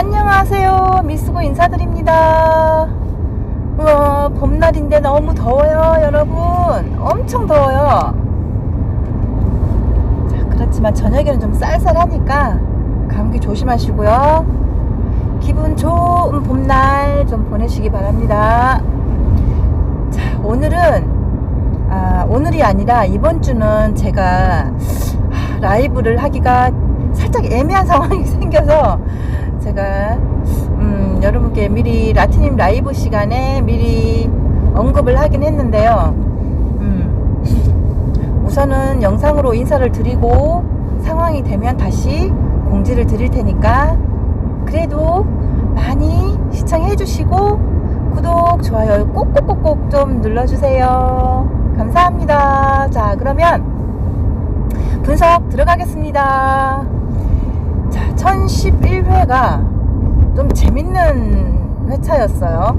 안녕하세요. 미스고 인사드립니다. 우와, 봄날인데 너무 더워요, 여러분. 엄청 더워요. 자, 그렇지만 저녁에는 좀 쌀쌀하니까 감기 조심하시고요. 기분 좋은 봄날 좀 보내시기 바랍니다. 자, 오늘은, 아, 오늘이 아니라 이번 주는 제가 아, 라이브를 하기가 살짝 애매한 상황이 생겨서 제가 음, 여러분께 미리 라틴님 라이브 시간에 미리 언급을 하긴 했는데요. 음, 우선은 영상으로 인사를 드리고 상황이 되면 다시 공지를 드릴 테니까 그래도 많이 시청해 주시고 구독, 좋아요 꼭꼭꼭꼭 좀 눌러주세요. 감사합니다. 자, 그러면 분석 들어가겠습니다. 자, 1011회가 좀 재밌는 회차였어요.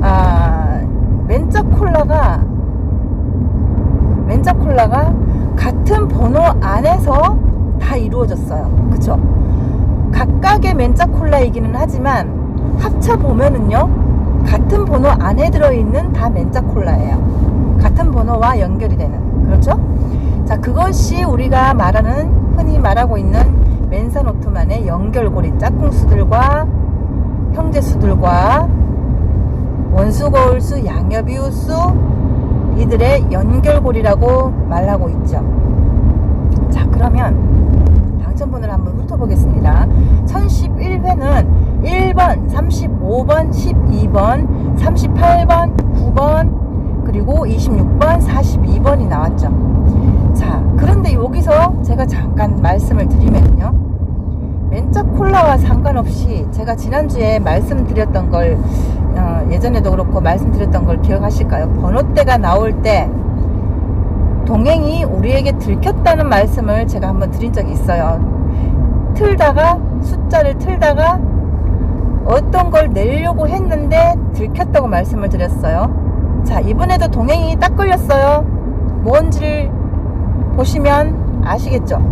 아, 멘자 콜라가, 멘자 콜라가 같은 번호 안에서 다 이루어졌어요. 그쵸? 각각의 멘자 콜라이기는 하지만 합쳐보면은요, 같은 번호 안에 들어있는 다 멘자 콜라예요. 같은 번호와 연결이 되는. 그렇죠? 자, 그것이 우리가 말하는, 흔히 말하고 있는 멘사노트만의 연결고리 짝꿍수들과 형제수들과 원수, 거울수, 양엽이웃수 이들의 연결고리라고 말하고 있죠. 자, 그러면 당첨번호를 한번 훑어보겠습니다. 1011회는 1번, 35번, 12번, 38번, 9번, 그리고 26번, 42번이 나왔죠. 자, 그런데 여기서 제가 잠깐 말씀을 드리면요. 멘자 콜라와 상관없이 제가 지난주에 말씀드렸던 걸 어, 예전에도 그렇고 말씀드렸던 걸 기억하실까요? 번호대가 나올 때 동행이 우리에게 들켰다는 말씀을 제가 한번 드린 적이 있어요. 틀다가 숫자를 틀다가 어떤 걸 내려고 했는데 들켰다고 말씀을 드렸어요. 자, 이번에도 동행이 딱 걸렸어요. 뭔지를 보시면 아시겠죠?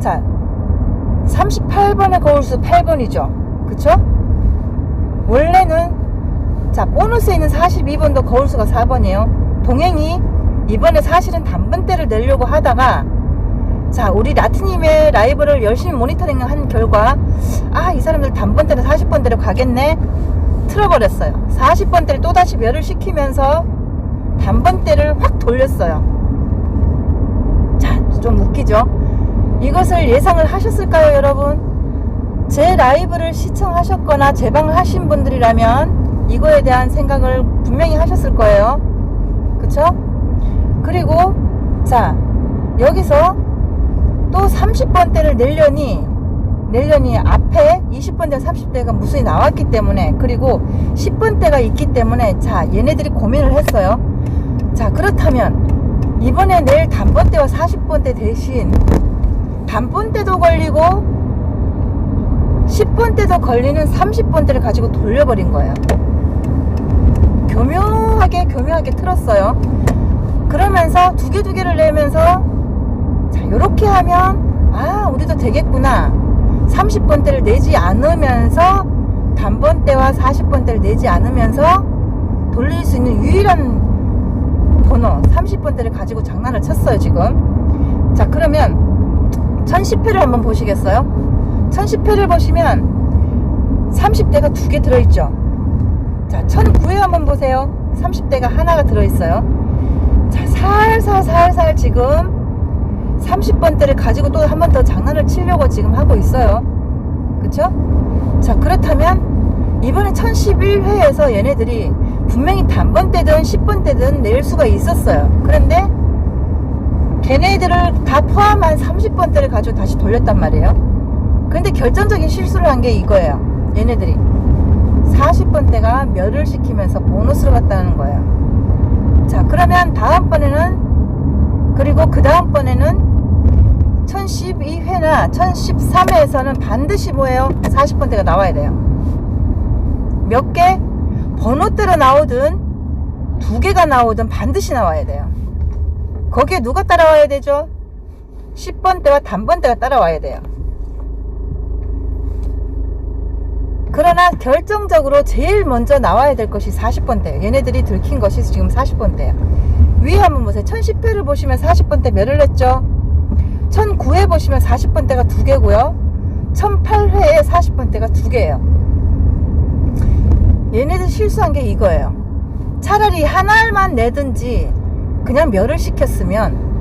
자, 38번의 거울수 8번이죠. 그쵸? 원래는 자 보너스에 있는 42번도 거울수가 4번이에요. 동행이 이번에 사실은 단번대를 내려고 하다가 자 우리 라트님의 라이브를 열심히 모니터링한 결과 아 이 사람들 단번대로 40번대로 가겠네 틀어버렸어요. 40번대를 또다시 멸을 시키면서 단번대를 확 돌렸어요. 자 좀 웃기죠? 이것을 예상을 하셨을까요, 여러분? 제 라이브를 시청하셨거나 제방을 하신 분들이라면 이거에 대한 생각을 분명히 하셨을 거예요. 그쵸? 그리고, 자, 여기서 또 30번대를 내려니, 내려니 앞에 20번대, 30대가 무수히 나왔기 때문에, 그리고 10번대가 있기 때문에, 자, 얘네들이 고민을 했어요. 자, 그렇다면, 이번에 내일 단번대와 40번대 대신 단번대도 걸리고 10번대도 걸리는 30번대를 가지고 돌려버린 거예요. 교묘하게 교묘하게 틀었어요. 그러면서 두 개 두 개를 내면서 자 요렇게 하면 아 우리도 되겠구나 30번대를 내지 않으면서 단번대와 40번대를 내지 않으면서 돌릴 수 있는 유일한 번호 30번대를 가지고 장난을 쳤어요 지금 자 그러면 1010회를 한번 보시겠어요? 1010회를 보시면 30대가 두 개 들어있죠? 자 1009회 한번 보세요. 30대가 하나가 들어있어요. 자 살살 살살 지금 30번대를 가지고 또 한 번 더 장난을 치려고 지금 하고 있어요. 그쵸? 자 그렇다면 이번에 1011회에서 얘네들이 분명히 단번대든 10번대든 낼 수가 있었어요. 그런데 걔네들을 다 포함한 30번 대를 가지고 다시 돌렸단 말이에요. 근데 결정적인 실수를 한 게 이거예요. 얘네들이 40번 대가 멸을 시키면서 보너스를 갔다는 거예요. 자, 그러면 다음번에는 그리고 그 다음번에는 1012회나 1013회에서는 반드시 뭐예요? 40번 대가 나와야 돼요. 몇 개? 번호대로 나오든 두 개가 나오든 반드시 나와야 돼요. 거기에 누가 따라와야 되죠? 10번대와 단번대가 따라와야 돼요. 그러나 결정적으로 제일 먼저 나와야 될 것이 40번대예요. 얘네들이 들킨 것이 지금 40번대예요. 위에 한번 보세요. 1010회를 보시면 40번대 몇을 냈죠? 1009회 보시면 40번대가 두 개고요. 1008회에 40번대가 두 개예요. 얘네들 실수한 게 이거예요. 차라리 하나만 내든지 그냥 멸을 시켰으면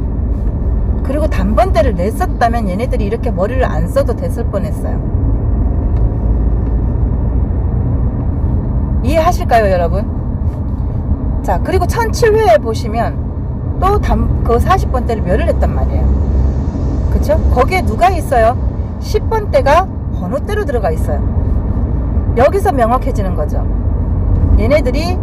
그리고 단번대를 냈었다면 얘네들이 이렇게 머리를 안 써도 됐을 뻔했어요. 이해하실까요, 여러분? 자, 그리고 1007회에 보시면 또그 40번대를 멸을 했단 말이에요. 그쵸? 거기에 누가 있어요? 10번대가 번호대로 들어가 있어요. 여기서 명확해지는 거죠. 얘네들이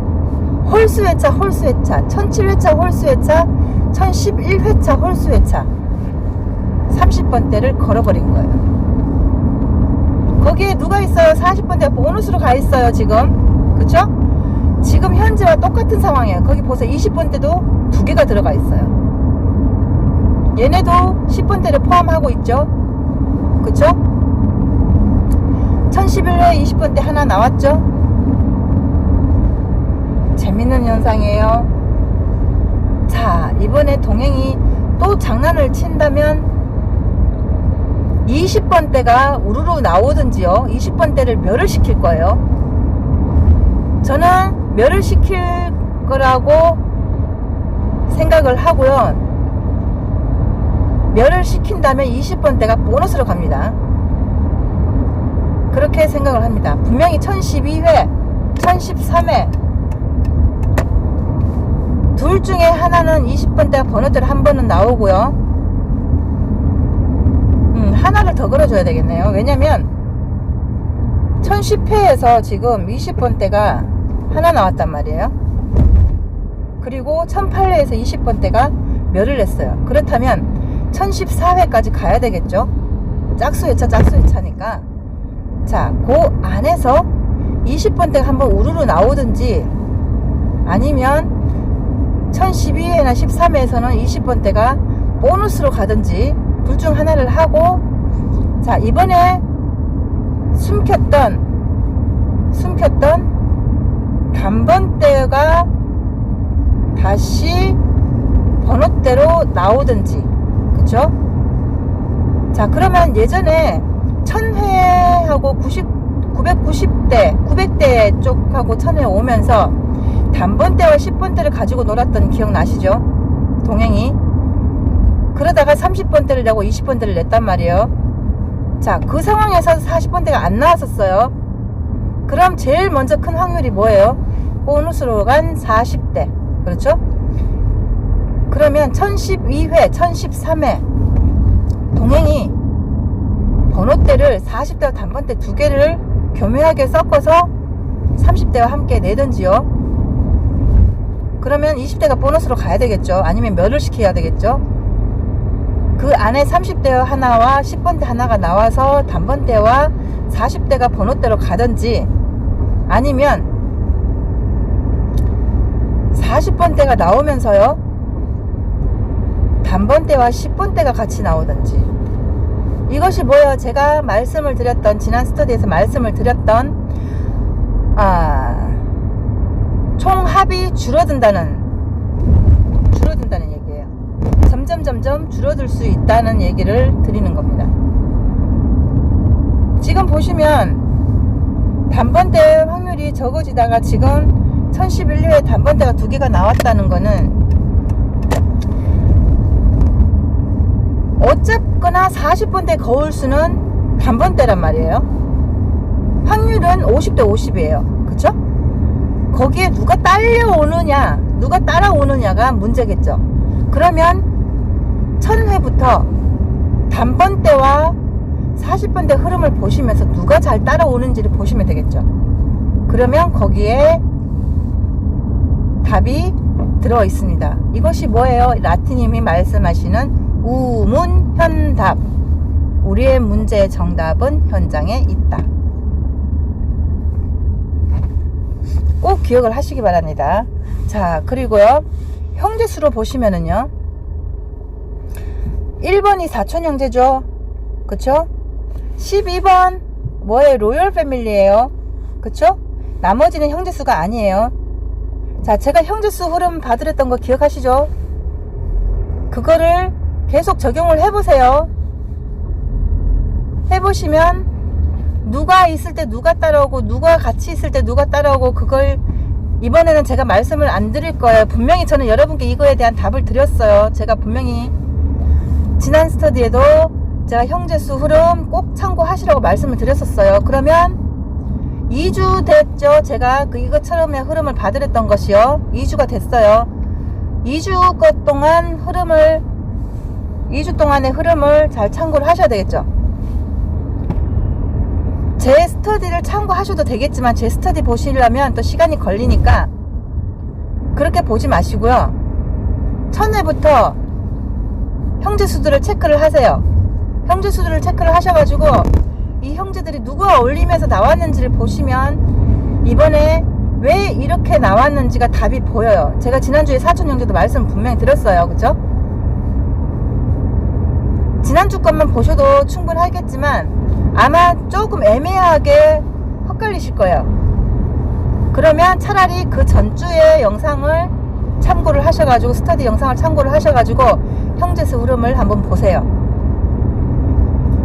홀수회차, 홀수회차, 1007회차, 홀수회차, 1011회차, 홀수회차 30번대를 걸어버린 거예요. 거기에 누가 있어요? 40번대 보너스로 가 있어요, 지금. 그쵸? 지금 현재와 똑같은 상황이에요. 거기 보세요. 20번대도 두 개가 들어가 있어요. 얘네도 10번대를 포함하고 있죠. 그쵸? 1011회 20번대 하나 나왔죠? 재밌는 현상이에요. 자, 이번에 동행이 또 장난을 친다면 20번대가 우르르 나오든지요. 20번대를 멸을 시킬 거예요. 저는 멸을 시킬 거라고 생각을 하고요. 멸을 시킨다면 20번대가 보너스로 갑니다. 그렇게 생각을 합니다. 분명히 1012회, 1013회 둘 중에 하나는 20번대가 번호대로 한 번은 나오고요. 음, 하나를 더 걸어줘야 되겠네요. 왜냐면 1010회에서 지금 20번대가 하나 나왔단 말이에요. 그리고 1008회에서 20번대가 멸을 했어요. 그렇다면 1014회까지 가야 되겠죠? 짝수 회차 짝수 회차니까 자, 그 안에서 20번대가 한번 우르르 나오든지 아니면 1012회나 13회에서는 20번대가 보너스로 가든지 둘 중 하나를 하고 자 이번에 숨겼던 숨겼던 단번대가 다시 번호대로 나오든지 그쵸? 자 그러면 예전에 1000회하고 90, 990대 900대 쪽하고 1000회 오면서 단번대와 10번대를 가지고 놀았던 기억 나시죠? 동행이 그러다가 30번대를 내고 20번대를 냈단 말이에요 자그 상황에서 40번대가 안 나왔었어요 그럼 제일 먼저 큰 확률이 뭐예요? 보너스로 간 40대 그렇죠? 그러면 1012회 1013회 동행이 번호대를 40대와 단번대 두 개를 교묘하게 섞어서 30대와 함께 내든지요 그러면 20대가 보너스로 가야 되겠죠. 아니면 멸을 시켜야 되겠죠. 그 안에 30대 하나와 10번대 하나가 나와서 단번대와 40대가 번호대로 가든지 아니면 40번대가 나오면서요. 단번대와 10번대가 같이 나오든지 이것이 뭐예요? 제가 말씀을 드렸던 지난 스터디에서 말씀을 드렸던 아 총합이 줄어든다는 줄어든다는 얘기예요. 점점 점점 줄어들 수 있다는 얘기를 드리는 겁니다. 지금 보시면 단번대 확률이 적어지다가 지금 1011회 단번대가 두 개가 나왔다는 거는 어쨌거나 40번대 거울수는 단번대란 말이에요. 확률은 50대 50이에요. 그쵸? 거기에 누가 딸려오느냐, 누가 따라오느냐가 문제겠죠. 그러면 1000회부터 단번대와 40번대 흐름을 보시면서 누가 잘 따라오는지를 보시면 되겠죠. 그러면 거기에 답이 들어 있습니다. 이것이 뭐예요? 라틴님이 말씀하시는 우문현답. 우리의 문제의 정답은 현장에 있다. 꼭 기억을 하시기 바랍니다. 자, 그리고요. 형제수로 보시면은요. 1번이 사촌 형제죠. 그쵸? 12번 뭐의 로열 패밀리에요 그쵸? 나머지는 형제수가 아니에요. 자, 제가 형제수 흐름 봐드렸던 거 기억하시죠? 그거를 계속 적용을 해보세요. 해보시면 누가 있을 때 누가 따라오고 누가 같이 있을 때 누가 따라오고 그걸 이번에는 제가 말씀을 안 드릴 거예요. 분명히 저는 여러분께 이거에 대한 답을 드렸어요. 제가 분명히 지난 스터디에도 제가 형제수 흐름 꼭 참고하시라고 말씀을 드렸었어요. 그러면 2주 됐죠. 제가 그 이것처럼의 흐름을 봐드렸던 것이요. 2주가 됐어요. 2주 것 동안 흐름을 2주 동안의 흐름을 잘 참고를 하셔야 되겠죠. 제 스터디를 참고하셔도 되겠지만 제 스터디 보시려면 또 시간이 걸리니까 그렇게 보지 마시고요. 첫날부터 형제수들을 체크를 하세요. 형제수들을 체크를 하셔가지고 이 형제들이 누가 올리면서 나왔는지를 보시면 이번에 왜 이렇게 나왔는지가 답이 보여요. 제가 지난주에 사촌 형제도 말씀 분명히 드렸어요. 그죠? 지난주 것만 보셔도 충분하겠지만 아마 조금 애매하게 헛갈리실 거예요. 그러면 차라리 그 전주의 영상을 참고를 하셔가지고 스터디 영상을 참고를 하셔가지고 형제수 흐름을 한번 보세요.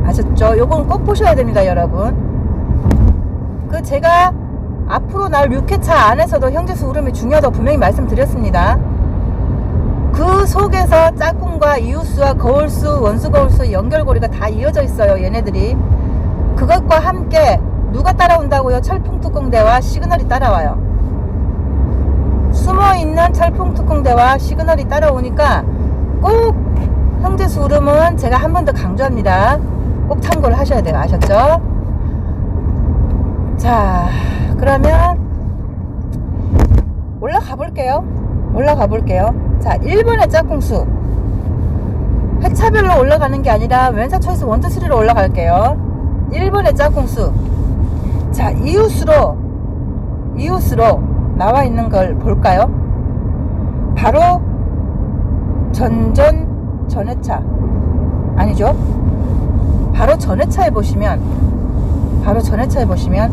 아셨죠? 요건 꼭 보셔야 됩니다, 여러분. 그 제가 앞으로 날 6회차 안에서도 형제수 흐름이 중요하다고 분명히 말씀드렸습니다. 그 속에서 짝꿍과 이웃수와 거울수, 원수 거울수 연결고리가 다 이어져 있어요, 얘네들이. 그것과 함께 누가 따라온다고요? 철풍특공대와 시그널이 따라와요. 숨어 있는 철풍특공대와 시그널이 따라오니까 꼭 형제수 흐름은 제가 한 번 더 강조합니다. 꼭 참고를 하셔야 돼요. 아셨죠? 자, 그러면 올라가 볼게요. 올라가 볼게요. 자, 1번의 짝꿍수. 회차별로 올라가는 게 아니라 왼사 초이스 1, 2, 3로 올라갈게요. 1번의 짝꿍수. 자, 이웃으로, 이웃으로 나와 있는 걸 볼까요? 바로 전전 전회차. 아니죠? 바로 전회차에 보시면 바로 전회차에 보시면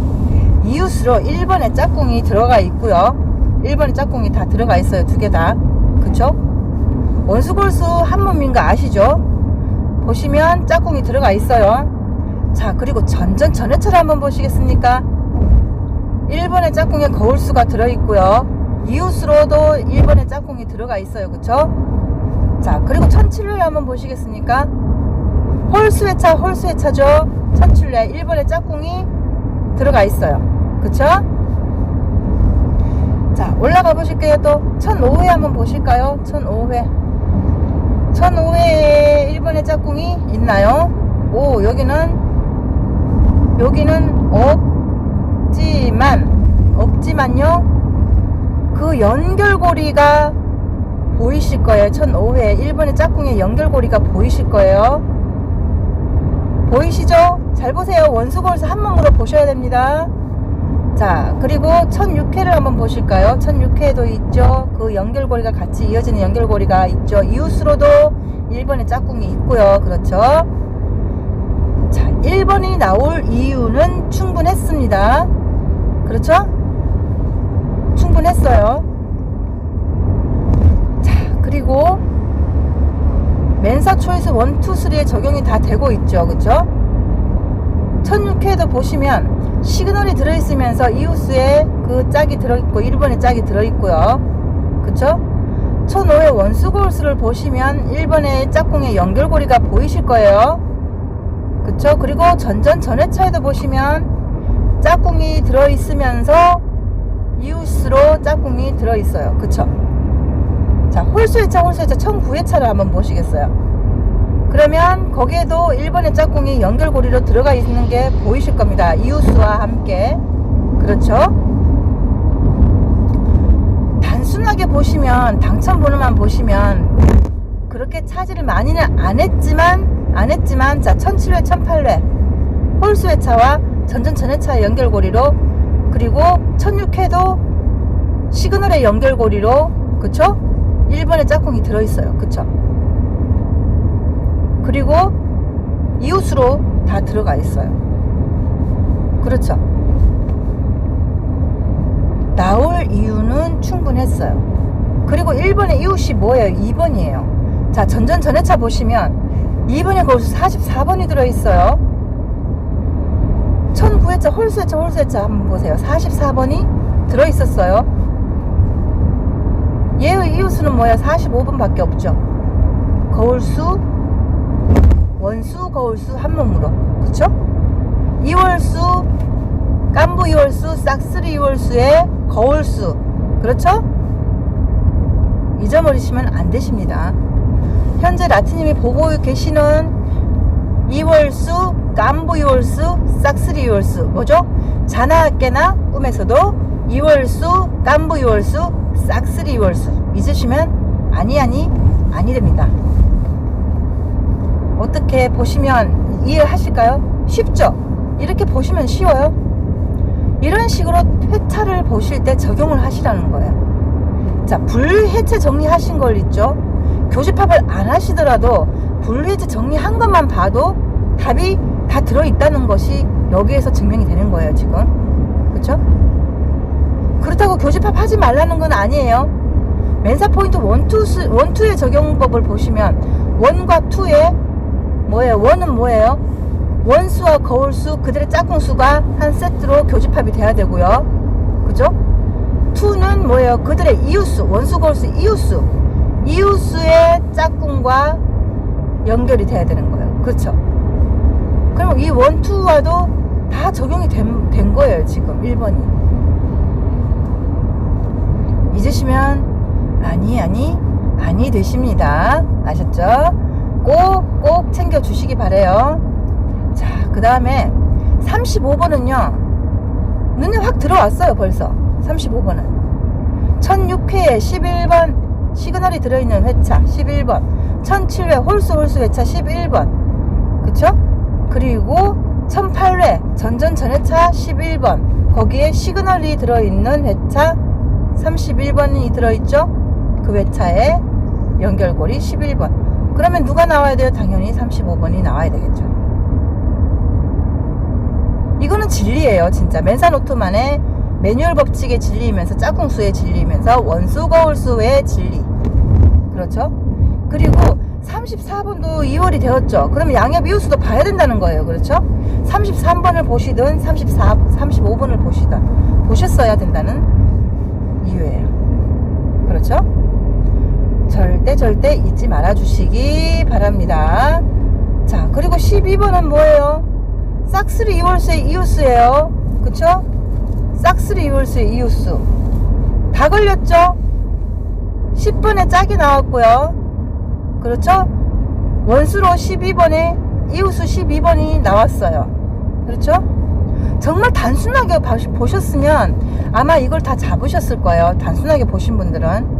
이웃으로 1번에 짝꿍이 들어가 있고요 1번에 짝꿍이 다 들어가 있어요 두 개 다. 그쵸? 원수골수 한 몸인 거 아시죠? 보시면 짝꿍이 들어가 있어요. 자 그리고 전전 전회차를 한번 보시겠습니까? 1번에 짝꿍에 거울수가 들어있고요. 이웃으로도 1번에 짝꿍이 들어가 있어요 그쵸? 자 그리고 1700 한번 보시겠습니까? 홀수회차 홀수회차죠? 천출래 1번에 짝꿍이 들어가 있어요. 그쵸 자 올라가 보실게요. 또 1005회 한번 보실까요? 1005회 1005회에 1번에 짝꿍이 있나요? 오 여기는 여기는 없지만 없지만요. 그 연결고리가 보이실 거예요. 1005회 1번의 짝꿍의 연결고리가 보이실 거예요. 보이시죠? 잘 보세요. 원수거울수 한 몸으로 보셔야 됩니다. 자, 그리고 1006회를 한번 보실까요? 1006회도 있죠. 그 연결고리가 같이 이어지는 연결고리가 있죠. 이웃으로도 1번의 짝꿍이 있고요. 그렇죠? 자, 1번이 나올 이유는 충분했습니다. 그렇죠? 충분했어요. 자, 그리고 맨사 초이스 1, 2, 3에 적용이 다 되고 있죠. 그쵸? 1006회도 보시면 시그널이 들어있으면서 이웃수에 그 짝이 들어있고 1번에 짝이 들어있고요. 그쵸? 1005회 원수 골수를 보시면 1번의 짝꿍의 연결고리가 보이실 거예요. 그쵸? 그리고 전전 전회차에도 보시면 짝꿍이 들어있으면서 이웃수로 짝꿍이 들어있어요. 그쵸? 자, 홀수회차, 홀수회차 1009회차를 한번 보시겠어요? 그러면 거기에도 1번의 짝꿍이 연결고리로 들어가 있는 게 보이실 겁니다. 이웃수와 함께. 그렇죠? 단순하게 보시면, 당첨 번호만 보시면, 그렇게 차지를 많이는 안 했지만, 안 했지만, 자, 1007회, 1008회, 홀수회차와 전전 전회차 연결고리로, 그리고 1006회도 시그널의 연결고리로, 그쵸? 1번에 짝꿍이 들어있어요. 그쵸? 그리고 이웃으로 다 들어가 있어요. 그렇죠? 나올 이유는 충분했어요. 그리고 1번의 이웃이 뭐예요? 2번이에요. 자, 전전 전해차 보시면 2번에 거기서 44번이 들어있어요. 1009회차 홀수회차 홀수회차 한번 보세요. 44번이 들어있었어요. 얘의 이웃수는 뭐야? 45번밖에 없죠. 거울수, 원수, 거울수 한 몸으로. 그쵸? 이월수, 깐부 이월수, 싹쓸이 이월수의 거울수. 그렇죠? 잊어버리시면 안 되십니다. 현재 라티님이 보고 계시는 이월수, 깐부 이월수, 싹쓸이 이월수. 뭐죠? 자나깨나 꿈에서도 이월수, 깐부 이월수, 싹쓸이 이월수. 잊으시면 아니 아니 아니 됩니다. 어떻게 보시면 이해하실까요? 쉽죠? 이렇게 보시면 쉬워요. 이런 식으로 회차를 보실 때 적용을 하시라는 거예요. 자, 불해체 정리하신 걸 있죠? 교집합을 안 하시더라도 불해체 정리한 것만 봐도 답이 다 들어있다는 것이 여기에서 증명이 되는 거예요, 지금. 그쵸? 그렇다고 교집합 하지 말라는 건 아니에요. 멘사 포인트 1, 2, 1, 2의 적용법을 보시면 1과 2의 뭐예요? 1은 뭐예요? 원수와 거울수 그들의 짝꿍수가 한 세트로 교집합이 돼야 되고요. 그죠? 2는 뭐예요? 그들의 이웃수, 원수, 거울수, 이웃수. 이웃수의 짝꿍과 연결이 돼야 되는 거예요. 그렇죠? 그럼 이 원, 투와도 다 적용이 된, 된 거예요. 지금 1번이. 잊으시면 아니 아니 아니 되십니다. 아셨죠? 꼭 꼭 챙겨 주시기 바래요. 자, 그 다음에 35번은요. 눈에 확 들어왔어요, 벌써. 35번은. 1006회에 11번 시그널이 들어있는 회차 11번. 1007회 홀수 홀수 회차 11번. 그쵸? 그리고 1008회 전전 전회차 11번. 거기에 시그널이 들어있는 회차 31번이 들어있죠? 그 회차에 연결고리 11번. 그러면 누가 나와야 돼요? 당연히 35번이 나와야 되겠죠. 이거는 진리예요, 진짜. 멘사노트만의 매뉴얼 법칙의 진리이면서 짝꿍수의 진리이면서 원수 거울수의 진리. 그렇죠? 그리고 34번도 2월이 되었죠. 그러면 양옆 이웃수도 봐야 된다는 거예요. 그렇죠? 33번을 보시든 34, 35번을 보시든 보셨어야 된다는 이유예요. 그렇죠? 절대 절대 잊지 말아 주시기 바랍니다. 자, 그리고 12번은 뭐예요? 싹스리 이월수의 이웃수예요. 그쵸? 싹스리 이월수의 이웃수. 다 걸렸죠? 10번에 짝이 나왔고요. 그렇죠? 원수로 12번에 이웃수 12번이 나왔어요. 그렇죠? 정말 단순하게 보셨으면 아마 이걸 다 잡으셨을 거예요. 단순하게 보신 분들은.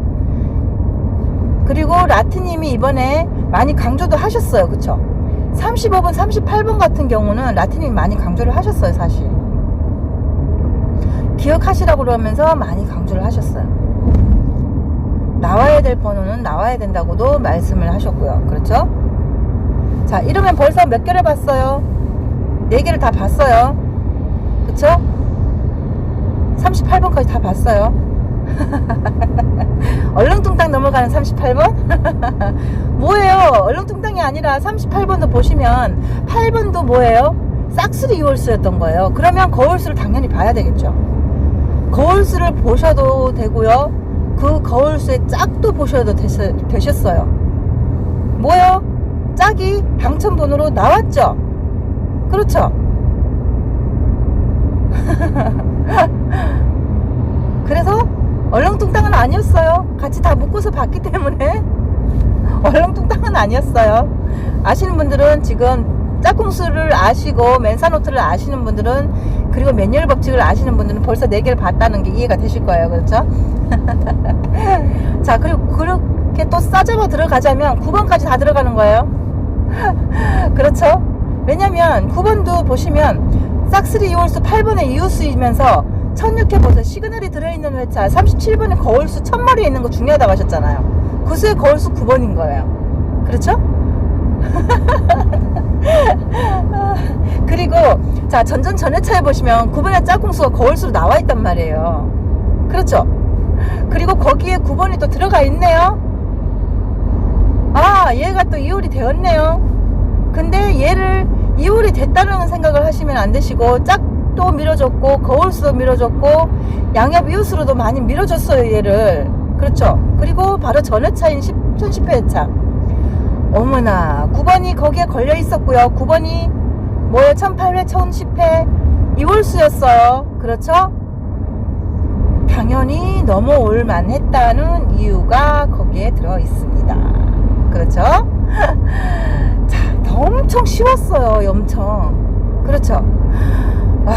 그리고 라트님이 이번에 많이 강조도 하셨어요. 그쵸? 35번, 38번 같은 경우는 라트님이 많이 강조를 하셨어요. 사실. 기억하시라고 그러면서 많이 강조를 하셨어요. 나와야 될 번호는 나와야 된다고도 말씀을 하셨고요. 그렇죠? 자, 이러면 벌써 몇 개를 봤어요? 네 개를 다 봤어요. 그쵸? 38번까지 다 봤어요. 얼렁뚱땅 넘어가는 38번? 뭐예요? 얼렁뚱땅이 아니라 38번도 보시면 8번도 뭐예요? 싹스리 이월수였던 거예요. 그러면 거울수를 당연히 봐야 되겠죠. 거울수를 보셔도 되고요. 그 거울수의 짝도 보셔도 되셨어요. 뭐예요? 짝이 당첨번호로 나왔죠? 그렇죠? 그래서 얼렁뚱땅은 아니었어요. 같이 다 묶어서 봤기 때문에 얼렁뚱땅은 아니었어요. 아시는 분들은 지금 짝꿍수를 아시고 맨사노트를 아시는 분들은 그리고 매뉴얼 법칙을 아시는 분들은 벌써 4개를 봤다는 게 이해가 되실 거예요. 그렇죠? 자, 그리고 그렇게 또 싸잡아 들어가자면 9번까지 다 들어가는 거예요. 그렇죠? 왜냐면 9번도 보시면 싹스리 이월수 8번의 이웃수이면서 1006회 보세요. 시그널이 들어있는 회차 37번에 거울수 1000마리에 있는 거 중요하다고 하셨잖아요. 그 수의 거울수 9번인 거예요. 그렇죠? 그리고 자 전전 전회차에 보시면 9번의 짝꿍수가 거울수로 나와 있단 말이에요. 그렇죠. 그리고 거기에 9번이 또 들어가 있네요. 아, 얘가 또 이홀이 되었네요. 근데 얘를 이홀이 됐다는 생각을 하시면 안 되시고, 짝 도 밀어줬고, 거울수도 밀어줬고, 양옆 이웃으로도 많이 밀어줬어요, 얘를. 그렇죠. 그리고 바로 전회 차인 10, 1010회 차. 어머나, 9번이 거기에 걸려 있었고요. 9번이 뭐예요? 1008회, 1010회, 이홀수였어요. 그렇죠? 당연히 넘어올 만했다는 이유가 거기에 들어 있습니다. 그렇죠? 자, 엄청 쉬웠어요. 엄청. 그렇죠? 와,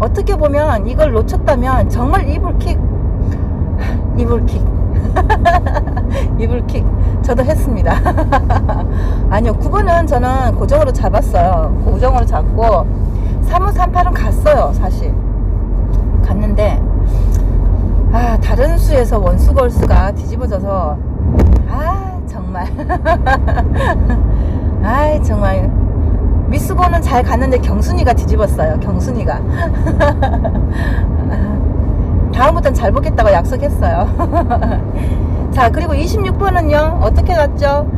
어떻게 보면 이걸 놓쳤다면 정말 이불킥, 이불킥, 이불킥. 저도 했습니다. 아니요, 9번은 저는 고정으로 잡았어요. 고정으로 잡고 3538은 갔어요, 사실. 갔는데 아 다른 수에서 원수 걸수가 뒤집어져서 아 정말 아 정말 미스고는 잘 갔는데 경순이가 뒤집었어요. 경순이가. 다음부터는 잘 보겠다고 약속했어요. 자 그리고 26번은요 어떻게 갔죠?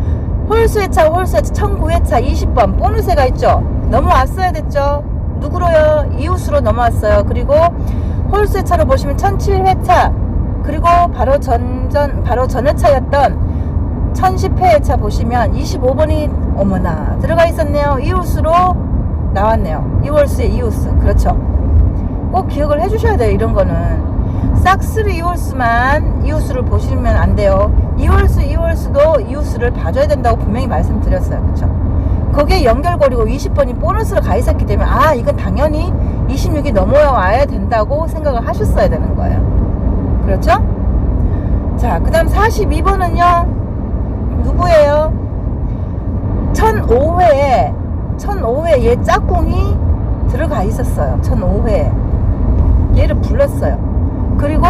홀수회차 홀수회차 1009회차 20번 보너스가 있죠? 넘어왔어야 됐죠? 누구로요? 이웃으로 넘어왔어요. 그리고 홀수차로 보시면 1007회차 그리고 바로 전전 바로 전회차였던 1010회차 보시면 25번이 어머나 들어가 있었네요. 이웃으로 나왔네요. 이월수의 이웃수 그렇죠. 꼭 기억을 해주셔야 돼요 이런 거는. 싹스르 이월수만 이웃수를 보시면 안 돼요. 이월수 이월수도 이웃수를 봐줘야 된다고 분명히 말씀드렸어요. 그렇죠? 거기에 연결고리고 20번이 보너스로 가 있었기 때문에 아 이건 당연히 26이 넘어와야 된다고 생각을 하셨어야 되는 거예요. 그렇죠? 자그 다음 42번은요. 누구예요? 1005회에 1005회 얘 짝꿍이 들어가 있었어요. 1005회에 얘를 불렀어요. 그리고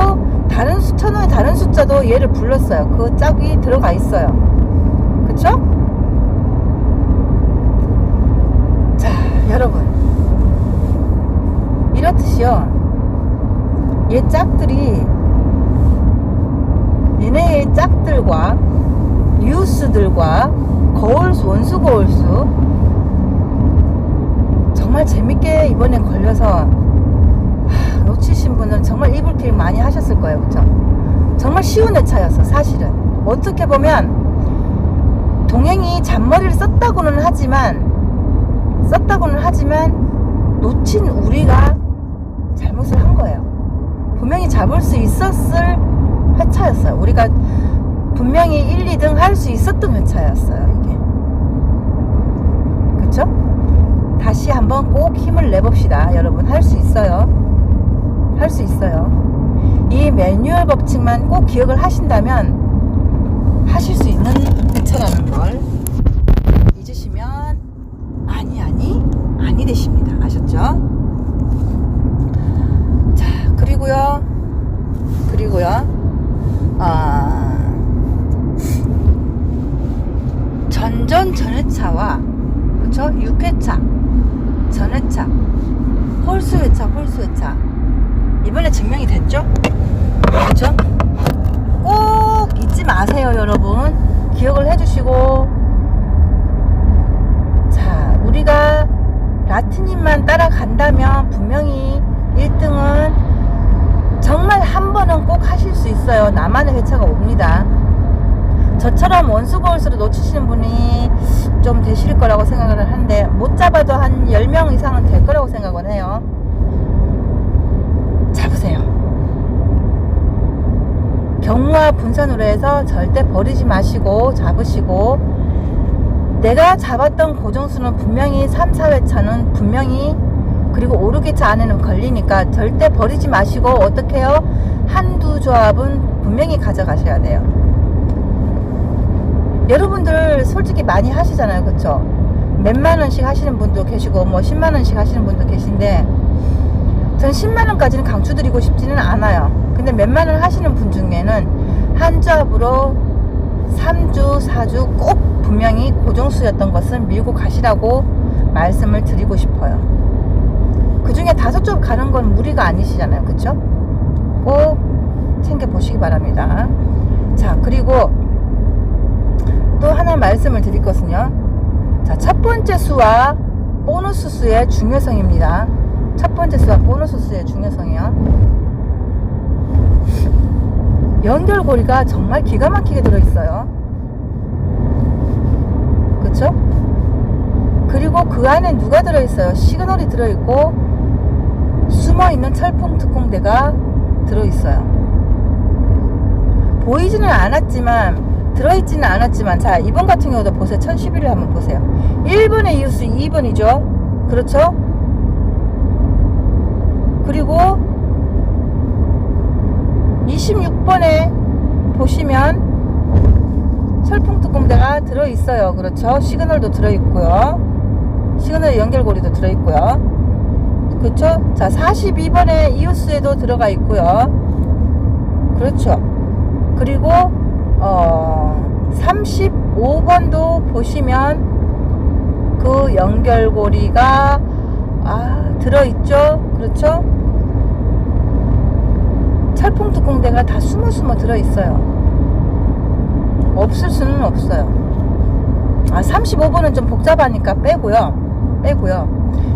다른 수, 천호의 다른 숫자도 얘를 불렀어요. 그 짝이 들어가 있어요. 그쵸? 자 여러분. 이렇듯이요. 얘 짝들이 얘네의 짝들과 유스들과 거울수 원수 거울수 정말 재밌게 이번엔 걸려서 하, 놓치신 분은 정말 이불킥 많이 하셨을 거예요 그쵸 정말 쉬운 회차였어 사실은 어떻게 보면 동행이 잔머리를 썼다고는 하지만 썼다고는 하지만 놓친 우리가 잘못을 한 거예요. 분명히 잡을 수 있었을 회차였어요. 우리가 분명히 1, 2등 할 수 있었던 회차였어요. 이게. 그쵸? 다시 한번 꼭 힘을 내봅시다. 여러분, 할 수 있어요. 할 수 있어요. 이 매뉴얼 법칙만 꼭 기억을 하신다면 하실 수 있는 회차라는 걸 잊으시면 아니, 아니, 아니 되십니다. 아셨죠? 자, 그리고요, 그리고요, 아, 전전 전회차와, 그쵸? 6회차, 전회차, 홀수회차, 홀수회차. 이번에 증명이 됐죠? 그쵸? 꼭 잊지 마세요, 여러분. 기억을 해주시고, 자, 우리가 라틴님만 따라간다면 분명히 1등은 정말 한 번은 꼭 하실 수 있어요. 나만의 회차가 옵니다. 저처럼 원수 거울수를 놓치시는 분이 좀 되실 거라고 생각을 하는데 못 잡아도 한 10명 이상은 될 거라고 생각을 해요. 잡으세요. 경무와 분산으로 해서 절대 버리지 마시고 잡으시고 내가 잡았던 고정수는 분명히 3, 4회차는 분명히 그리고 5, 6회차 안에는 걸리니까 절대 버리지 마시고 어떻게 해요? 한두 조합은 분명히 가져가셔야 돼요. 여러분들 솔직히 많이 하시잖아요. 그쵸? 몇만 원씩 하시는 분도 계시고 뭐 10만 원씩 하시는 분도 계신데 전 10만 원까지는 강추드리고 싶지는 않아요. 근데 몇만 원 하시는 분 중에는 한 조합으로 3주, 4주 꼭 분명히 고정수였던 것은 밀고 가시라고 말씀을 드리고 싶어요. 그 중에 다섯 조 가는 건 무리가 아니시잖아요. 그쵸? 꼭 챙겨 보시기 바랍니다. 자, 그리고 또 하나 말씀을 드릴 것은요. 자, 첫 번째 수와 보너스 수의 중요성입니다. 첫 번째 수와 보너스 수의 중요성이요. 연결고리가 정말 기가 막히게 들어있어요. 그쵸? 그리고 그 안에 누가 들어있어요? 시그널이 들어있고 숨어있는 철풍 특공대가 들어있어요. 보이지는 않았지만 들어있지는 않았지만 자 이번 같은 경우도 보세요. 1011을 한번 보세요. 1번의 이웃수 2번이죠. 그렇죠? 그리고 26번에 보시면 철풍특공대가 들어있어요. 그렇죠? 시그널도 들어있고요. 시그널 연결고리도 들어있고요. 그렇죠? 자 42번에 이웃수에도 들어가 있고요. 그렇죠? 그리고 어 35번도 보시면 그 연결고리가 아 들어있죠? 그렇죠? 철풍특공대가 다 숨어 숨어 들어있어요. 없을 수는 없어요. 아 35번은 좀 복잡하니까 빼고요. 빼고요.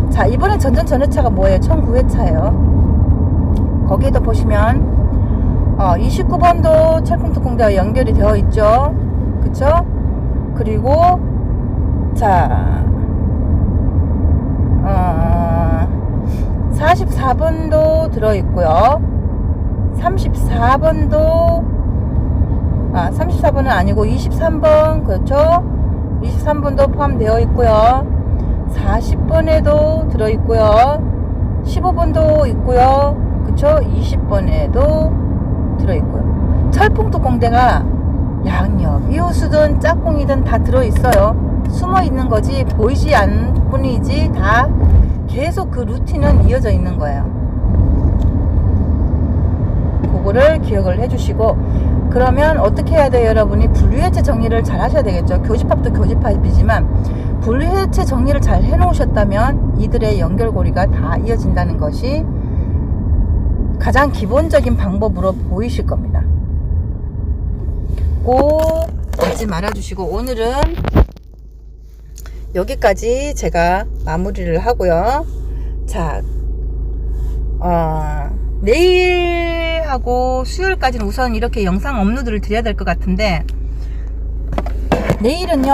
자 이번에 전전 전회차가 뭐예요? 1009회차예요. 거기에도 보시면 어, 29번도 철풍특공대와 연결이 되어 있죠. 그쵸? 그리고, 자, 어, 44번도 들어있고요. 34번도, 아, 34번은 아니고 23번, 그렇죠? 23번도 포함되어 있고요. 40번에도 들어있고요. 15번도 있고요. 그쵸? 20번에도 들어있고요. 철풍특공대가 양옆, 이웃수든 짝꿍이든 다 들어있어요. 숨어 있는 거지 보이지 않을 뿐이지 다 계속 그 루틴은 이어져 있는 거예요. 그거를 기억을 해주시고 그러면 어떻게 해야 돼요 여러분이 분류해체 정리를 잘 하셔야 되겠죠 교집합도 교집합이지만 분류해체 정리를 잘 해놓으셨다면 이들의 연결고리가 다 이어진다는 것이 가장 기본적인 방법으로 보이실 겁니다. 꼭 잊지 말아주시고 오늘은 여기까지 제가 마무리를 하고요. 자, 어, 내일하고 수요일까지는 우선 이렇게 영상 업로드를 드려야 될 것 같은데 내일은요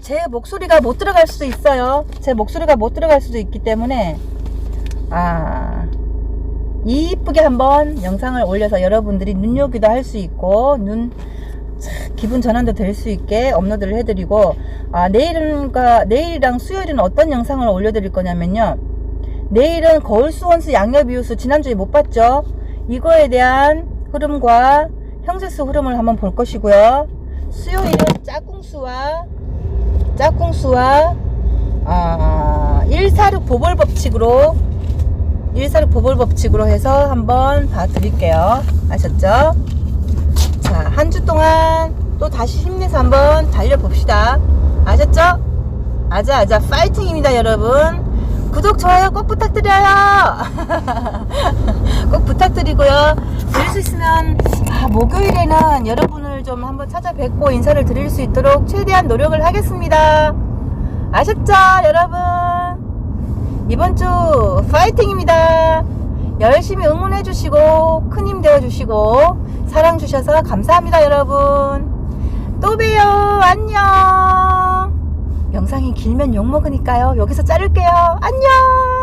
제 목소리가 못 들어갈 수도 있어요. 제 목소리가 못 들어갈 수도 있기 때문에 아 이쁘게 한번 영상을 올려서 여러분들이 눈요기도 할 수 있고 눈 기분 전환도 될 수 있게 업로드를 해드리고 아 내일은가 내일이랑 수요일은 어떤 영상을 올려드릴 거냐면요. 내일은 거울 수원수 양옆 이웃수 지난주에 못 봤죠? 이거에 대한 흐름과 형제수 흐름을 한번 볼 것이고요. 수요일은 짝꿍수와 짝꿍수와 아, 146 보벌 법칙으로 146 보벌 법칙으로 해서 한번 봐드릴게요. 아셨죠? 자, 한 주 동안 또 다시 힘내서 한번 달려봅시다. 아셨죠? 아자 아자 파이팅입니다, 여러분. 구독, 좋아요 꼭 부탁드려요. 꼭 부탁드리고요. 될수 있으면 아, 목요일에는 여러분을 좀 한번 찾아뵙고 인사를 드릴 수 있도록 최대한 노력을 하겠습니다. 아셨죠, 여러분? 이번 주 파이팅입니다. 열심히 응원해 주시고 큰 힘 되어 주시고 사랑 주셔서 감사합니다, 여러분. 또 봬요. 안녕. 영상이 길면 욕 먹으니까요. 여기서 자를게요. 안녕.